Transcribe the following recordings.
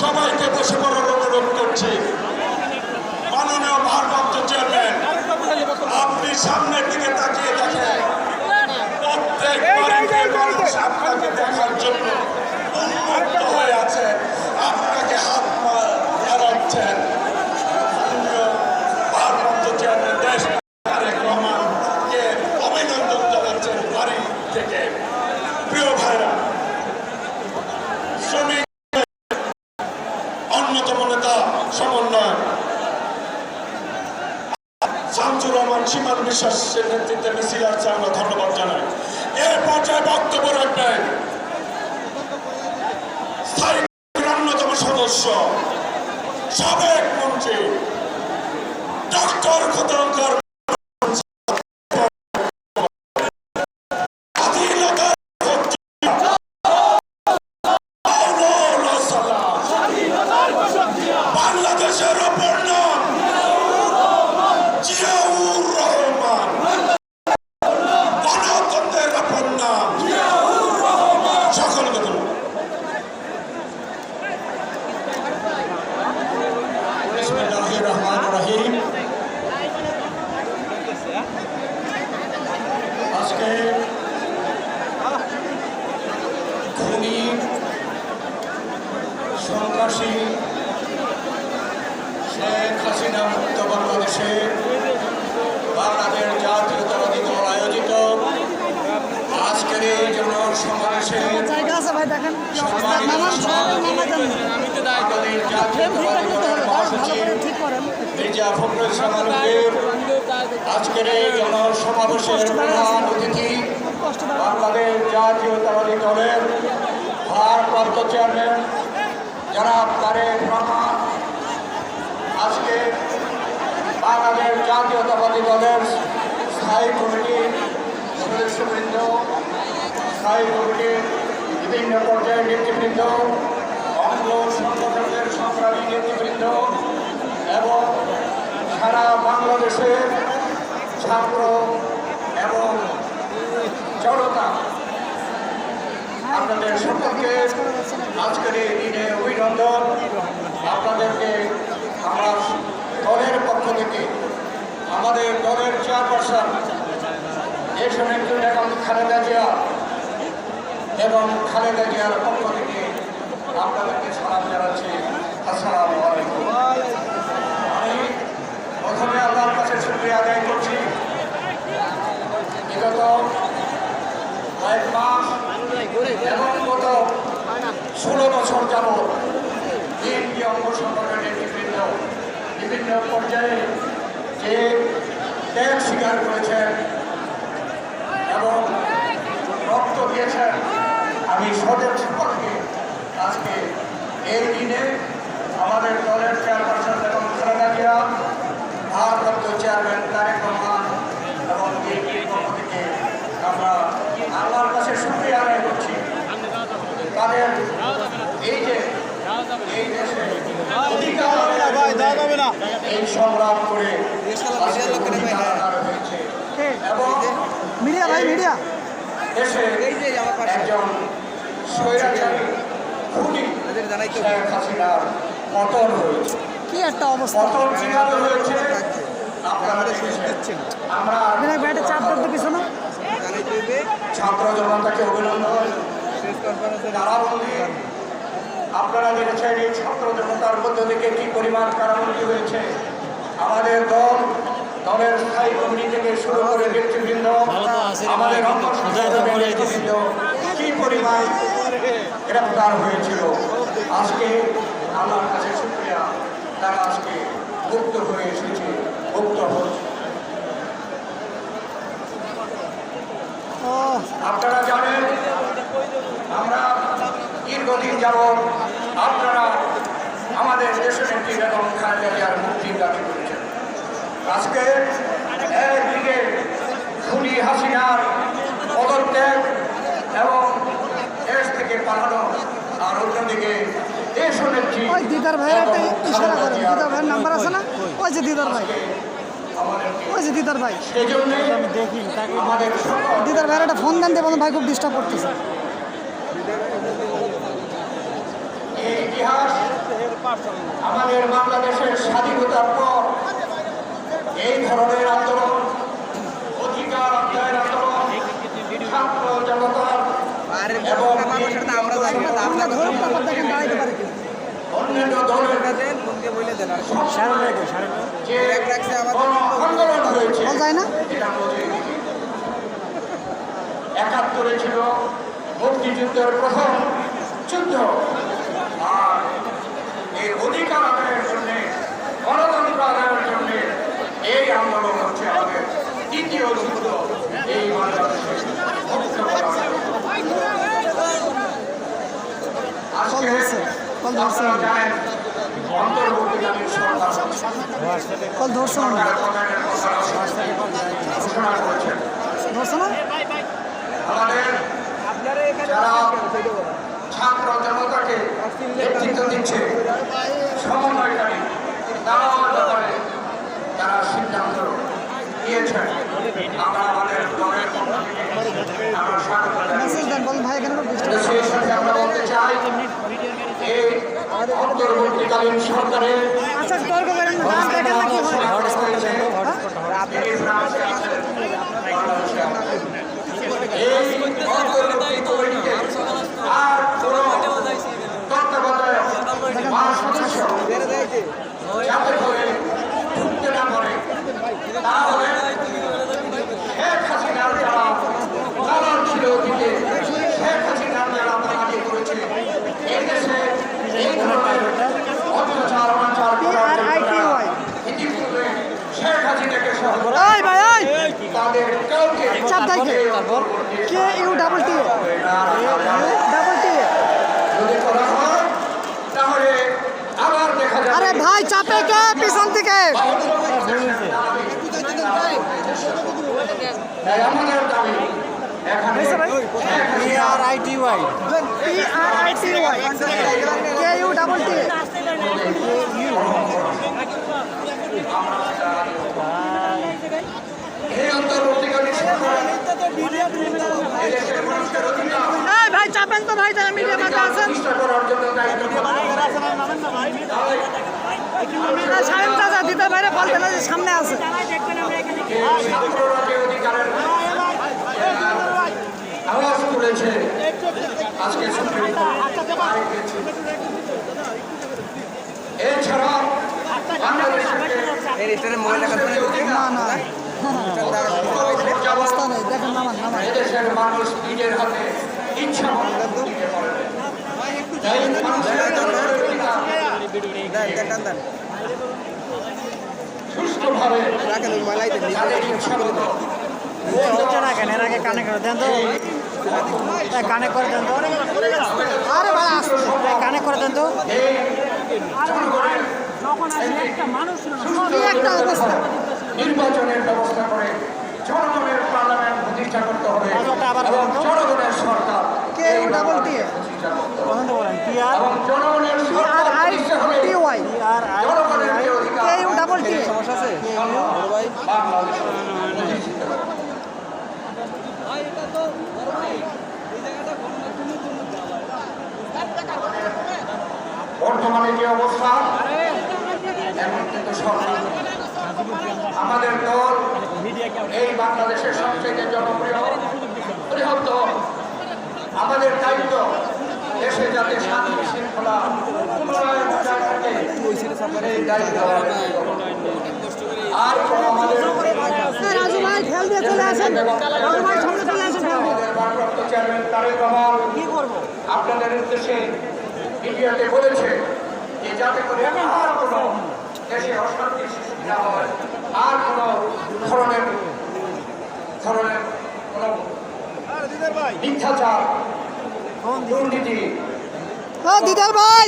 সবাইকে বসে পড়ার অনুরোধ করছি। মাননীয় ভারপ্রাপ্ত চেয়ারম্যান আপনি সামনের দিকে তাকিয়ে দেখেন। প্রত্যেক বাড়িতে মানুষ আপনাকে দেখার জন্য উন্মুক্ত হয়ে আছে। আপনাকে হাত সীমান বিশ্বাসের নেতৃত্বে মিছিল আসছে আমরা ধন্যবাদ জানাই। এর পর্যায়ে বক্তব্য রাখবেন। আজকে খুনি সন্ত্রাসী শেখ হাসিনা মুক্ত বাংলাদেশে বাংলাদেশ জাতীয়তাবাদী দল আয়োজিত। আজকের এই ঠিক করেন। মির্জা ফখরুল ইসলাম আজকের এই জনসমাবেশের প্রধান অতিথি বাংলাদেশ জাতীয়তাবাদী দলের ভারপ্রাপ্ত চেয়ারম্যান জনাব তারেক রহমান। আজকে বাংলাদেশ জাতীয়তাবাদী দলের স্থায়ী কমিটির সদস্যবৃন্দ, স্থায়ী কমিটির বিভিন্ন পর্যায়ের নেতৃবৃন্দ অঙ্গ সংগঠনের সংগ্রামী নেতৃবৃন্দ এবং সারা বাংলাদেশের ছাত্র এবং জনতা। আপনাদের সকলকে আজকের এই দিনে অভিনন্দন। আপনাদেরকে আমার দলের পক্ষ থেকে, আমাদের দলের চেয়ারপারসন দেশের একজন এখন খালেদা জিয়া এবং খালেদা জিয়ার পক্ষ থেকে আপনাদেরকে সালাম জানাচ্ছি। আসসালামু আলাইকুম। আমি প্রথমে আল্লাহর কাছে শুক্রিয়া আদায় করছি। বিগত মাস এবং ষোলো বছর যাবৎ বিএনপি অঙ্গ সংগঠনের নেতৃবৃন্দ বিভিন্ন পর্যায়ে যে ত্যাগ স্বীকার করেছেন এবং রক্ত দিয়েছেন, আমি সদের সকলকে আজকে এই দিনে আমাদের দলের চেয়ারপারসন এবং খালেদা জিয়া ভারপ্রাপ্ত চেয়ারম্যান তারেক রহমান এবং বিএনপির পক্ষ থেকে আমরা আল্লাহর কাছে শুক্রিয়া আদায় করছি তাদের এই যে এই দেশে অধিকার এই সংগ্রাম করে এবং মিডিয়া ভাই মিডিয়া। দেশে একজন স্বৈরাচারী খুনি শেখ হাসিনার পতন হয়েছে। কি একটা অবস্থা। পতন কীভাবে হয়েছে। আপনারা দেখেছেন। আমরা বিনায়ক ভাইটা চাপ দেন তো কিছু না। ছাত্র জনতাকে অভিনন্দন। কারাবন্দী আপনারা দেখেছেন এই ছাত্র জনতার মধ্য থেকে কি পরিমাণ কারাবন্দী হয়েছে? আমাদের দল দলের স্থায়ী কমিটি থেকে শুরু করে নেতৃবৃন্দ আমাদের নেতৃবৃন্দ কি পরিমাণ গ্রেপ্তার হয়েছিল? আজকে আমার কাছে শুক্রিয়া তারা আজকে মুক্ত হয়ে এসেছে মুক্ত হচ্ছে। আপনারা জানেন আমরা দীর্ঘদিন যাবৎ আপনারা আমাদের দেশের একটি বেগম খালেদা জিয়ার মুক্তির দাবি করেছেন আজকে একদিকে খুনি হাসিনার পদত্যাগ এবং দেশ থেকে পালানো আর অন্যদিকে দেশ নেত্রী ওই দিদার ভাইয়ের একটা ইশারা করেন দিদার ভাইয়ের নাম্বার আছে না? ওই যে দিদার ভাই। ওই যে দিদার ভাই। আমাদের সকল দিদার ভাইয়ের একটা ফোন দেন দেবেন ভাই খুব ডিস্টার্ব করতেছে। ইতিহাস আমাদের বাংলাদেশের স্বাধীনতার পর এই ধরনের আন্দোলন, অধিকার আদায়ের আন্দোলন, ছাত্র জনতার এবং অন্যান্য দলের আন্দোলন হয়েছে একাত্তরে ছিল মুক্তিযুদ্ধের প্রথম যুদ্ধ আর এই অধিকার এই আন্দোলন হচ্ছে আমাদের দ্বিতীয় যুদ্ধ এই বাংলাদেশে। আজকে। আপনারা জানেন অন্তর্বর্তীকালীন সরকার। সরকারের প্রধানের কথা ঘোষণা করেছেন আমাদের যারা ছাত্র জনতাকে নেতৃত্ব দিচ্ছে সমন্বয়কারী তারাও ব্যাপারে তারা সিদ্ধান্ত নিয়েছেন আমরা আমাদের দলের পক্ষ থেকে আমরা স্বাগত জানাই। মেসেজ দেন বলেন ভাই এখানে ডিস্টার্ব তো সেই সাথে আমরা বলতে চাই এই অন্তর্বর্তীকালীন সরকারের আচ্ছা তর্ক করেন না গান দেখেন না কি হয় তিনি ফ্রান্সে আছেন, বাংলাদেশে আছেন। এই অন্তর্বর্তী কমিটিতে আর কোনো তত্ত্বাবধায়ক বা সদস্য যাতে করে ঢুকতে না পারে তাহলে শেখ হাসিনার যারা দালাল ছিল অতীতে শেখ হাসিনার যারা দালালি করেছে এই দেশে এই ধরনের অত্যাচার অনাচার করার জন্য PRITY ইতিপূর্বে শেখ হাসিনাকে সহ এই ভাই এই তাদের কাউকে চাপ দেয় কে? K U double T double T যদি করা তাহলে আবার দেখা যাবে আরে ভাই চাপে কে পিছন থেকে ডাবল টি এই অন্তর্বর্তীকালীন সরকার ভাই চাপেন তো ভাই যারা মিডিয়া মাঠে আছেন। আর সাহেব চাচা দিতে না যে সামনে আছে। আওয়াজ তুলেছে আজকে সুপ্রিম। এছাড়া বাংলাদেশের মানুষের না না। অবস্থা নেই দেখেন নামান নামান। মানুষ নিজের হাতে ইচ্ছা ইচ্ছা হচ্ছে না কেন এর আগে কানে করে দেন তো এ, কানে করে দেন তো আরে ভাই আসতে কানে করে দেন তো এই জনগণের একটা অবস্থা? নির্বাচনের ব্যবস্থা করে জনগণের পার্লামেন্ট প্রতিষ্ঠা করতে হবে এবং জনগণের সরকার এবং জনগণের প্রতিষ্ঠা হলে জনগণের যে অধিকার। বর্তমানে যে অবস্থা? এখন কিন্তু সরকার আমাদের দল এই বাংলাদেশের সবচেয়ে জনপ্রিয় বৃহত্তম আমাদের দায়িত্ব দেশে যাতে শান্তি শৃঙ্খলা উন্নয়ন বজায় থাকে এই দায়িত্ব আর কোনো আমাদের আপনাদের উদ্দেশ্যে মিডিয়াতে বলেছে যে যাতে করে আর কোনো দেশে অশান্তি সৃষ্টি না হয়। আর কোনো ধরনের ধরনের কোনো মিথ্যাচার দুর্নীতি। দিদার ভাই!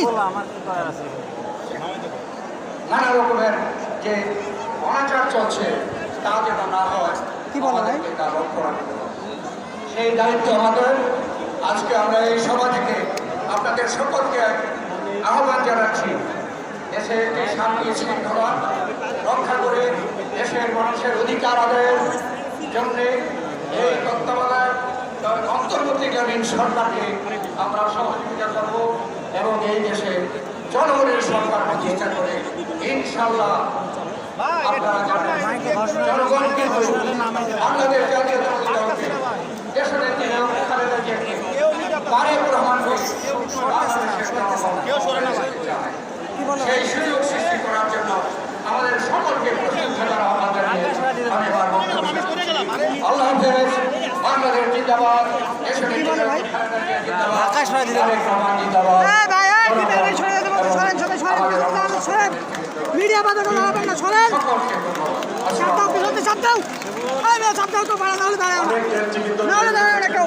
নানা রকমের যে অনাচার চলছে তা যেন না হয় কি বলো? আমাদেরকে তা লক্ষ্য রাখতে সেই দায়িত্ব আমাদের। আজকে আমরা এই সভা থেকে আপনাদের সকলকে আহ্বান জানাচ্ছি। দেশে যে শান্তি, শৃঙ্খলা রক্ষা করে দেশের মানুষের অধিকার আদায়ের জন্য এই তত্ত্বাবধায়ক অন্তর্বর্তীকালীন সরকারকে আমরা সহযোগিতা করব এবং এই দেশে জনগণের সরকার প্রতিষ্ঠা করে ইনশাল্লাহ জনগণকে বাংলাদেশ জাতীয়তাবাদী দলকে দেশের একটি খালেদা জিয়াকে তারেক রহমানকে সেই সুযোগ সৃষ্টি করার জন্য আমাদের সকলকে প্রস্তুত থাকার আহ্বান জানিয়ে। আল্লাহ হাফেজ বাংলাদেশ জিন্দাবাদ আকাশ রায় জিন্দাবাদ। মিডিয়া না সরেন পিছনে এই মেয়ে তো নাহলে দাঁড়ায় না। নাহলে দাঁড়ায় না কেউ।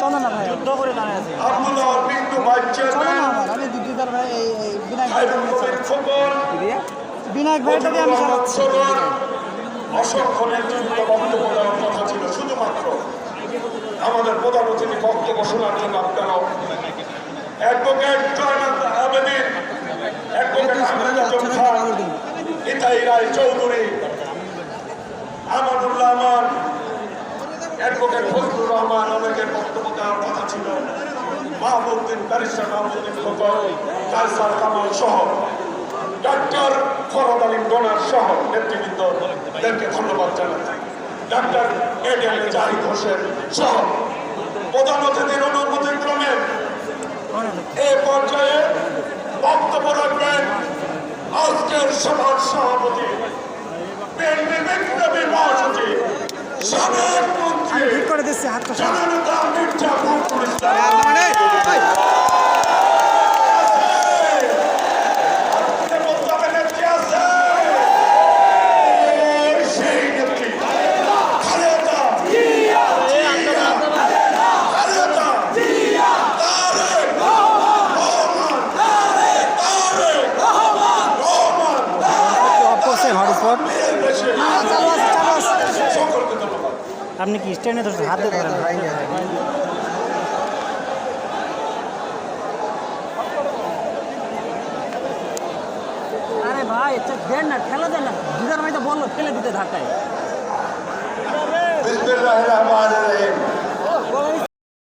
চলো না ভাই। যুদ্ধ করে দাঁড়িয়ে আছে। আব্দুল্লাহ বিন্দু ভাইস চলো না আমার আমি দিদার ভাই এই এই বিনায়ক খায়রুল বিনায়ক ভাইটা আমি মোহাম্মদ অসংখ্য নেতৃত্ব বক্তব্য দেওয়ার কথা ছিল শুধুমাত্র। আমাদের প্রধান অতিথি বক্তব্য শোনার জন্য আপনারাও অ্যাডভোকেট আবেদিন ইতাই রায় চৌধুরী আমানুল্লাহ অ্যাডভোকেট ফজলুর রহমান অনেকের বক্তব্য দেওয়ার কথা ছিল। মাহবুদ্দিন ব্যারিস্টার মাহবুদ্দিন খোকন কালসার কামাল সহ ডাক্তার ফরদ আলী ডোনার সহ নেতৃবৃন্দদেরকে ধন্যবাদ জানাচ্ছি ডাক্তার এডিএম জাহিদ হোসেন সহ প্রধান অতিথির অনুমতি ক্রমে এই পর্যায়ে বক্তব্য রাখবেন আজকের সভার সভাপতি সাবেক desse ato. আপনি কি স্ট্যান্ডে ধরছেন? হাতে ধরেন। আরে ভাই দেন না ঠেলা দেন না। দিদার ভাই তো বলল খেলে দিতে রহমানির